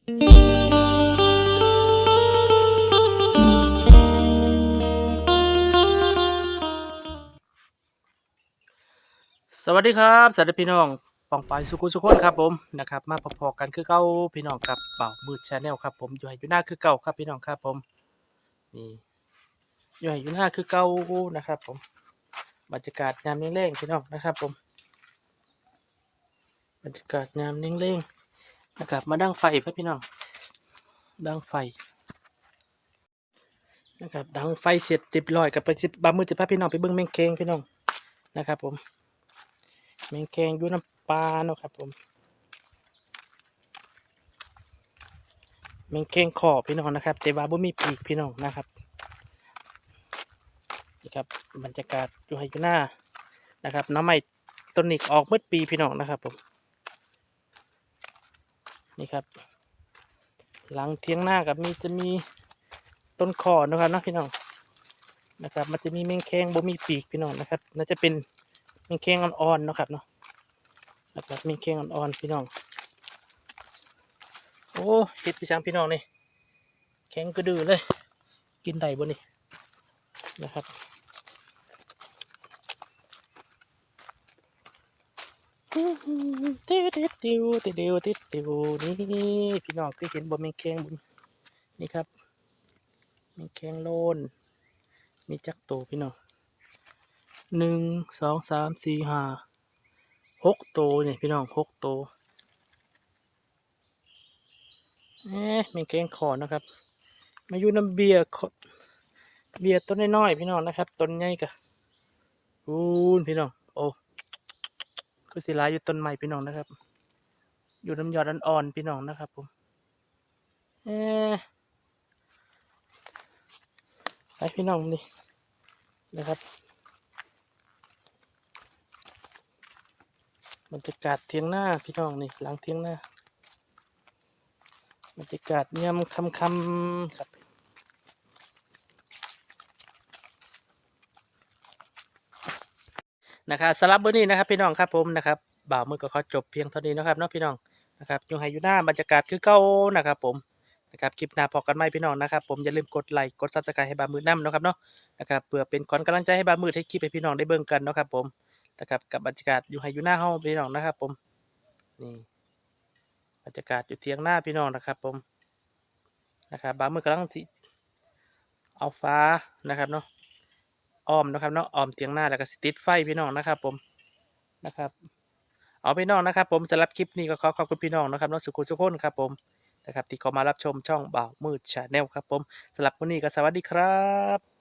สวัสดีครับสวัสดีพี่น้องปองปายสุขุสุขคนครับผมนะครับมาพบๆกันคือเก้าพี่น้องกับเป่ามืดชาแนลครับผมอยู่ให้อยู่หน้าคือเก่าครับพี่น้องครับผมนี่อยู่ให้อยู่หน้าคือเก่านะครับ ผมบรรยากาศยามเร่งๆพี่น้องนะครับ ผมบรรยากาศยามเร่งๆ นะครับมาดังไฟเพื่อพี่น้องดังไฟนะครับดังไฟเสร็จเรียบร้อยกับไปสิบามือจะพาพี่น้องไปเบิ้งแมงเคงพี่น้องนะครับ ผมแมงแคงอยู่น้ำปลาเนาะครับผมแมงแคงขอพี่น้องนะครับ แต่ว่าบ่มีปีกพี่น้องนะครับนี่ครับบรรยากาศอยู่ให้อยู่หน้านะครับน้ำใหม่ต้นนี้ออกเมื่อปีพี่น้องนะครับผม นี่ครับ หลังเทียงหน้ากับมีจะมีต้นขอนะครับนะพี่น้องนะครับ มันจะมีแมงแคงบ่มีปีกพี่น้องนะครับน่าจะเป็นมีเค้งอ่อนๆนะครับเนาะนะครับมีเค้งอ่อนๆพี่น้อง โอ้เห็ดพี่ช้างพี่น้องนี่แข็งกระดือเลย กินได้บ่นี่นะครับ ติวติดติวติดติวติดติวนี่พี่น้องคือเห็นบ่มีเค้งบ่นี่ครับมีเค้งโลนมีจักโตพี่น้องหนึ่งสองสามสี่ห้าหกโตเนี่ยพี่น้องหกโตเอ๊ะมีเกงขอนะครับ มาอยู่น้ำเบียร์เบียร์ต้นน้อยๆพี่น้องนะครับต้นใหญ่กะอูนพี่น้องโอ้ คือสิลายอยู่ต้นใหม่พี่น้องนะครับ อยู่น้ำยอดอ่อนๆพี่น้องนะครับ ผมเอ๊ะไปพี่น้องนี่นะครับบรรยากาศเทียงหน้าพี่น้องนี่หลังเทียงหน้าบรรยากาศยามค่ำๆครับ นะครับสำหรับวันนี้นะครับพี่น้องครับผมนะครับบ่าวมือก็ขอจบเพียงเท่านี้นะครับเนาะพี่น้องนะครับอยู่ให้อยู่หน้าบรรยากาศคือเก่านะครับผมนะครับคลิปหน้าพอกันไหมพี่น้องนะครับผมอย่าลืมกดไลค์กดซับสไครต์ให้บ่าวมือน้ำนะครับเนาะนะครับเพื่อเป็นขวัญกำลังใจให้บ่าวมือให้คลิปให้พี่น้องได้เบิ่งกันนะครับผมนะครับกับบรรยากาศอยู่ให้อยู่หน้าห้องพี่น้องนะครับผมนี่บรรยากาศอยู่เทียงหน้าพี่น้องนะครับผมนะครับบ่างมือกำลังสิเอาฟ้านะครับเนาะ อ้อมนะครับเนาะอ้อมเตียงหน้าแล้วก็สติดไฟพี่น้องนะครับ ผมนะครับ เอาพี่น้องนะครับ ผมสำหรับคลิปนี้ก็ขอขอบคุณพี่น้องนะครับน้องสุขุสุขคนครับ ผมนะครับที่เข้ามารับชมช่องบ่าวมืดชาแนลครับ ผมสำหรับวันนี้ก็สวัสดีครับ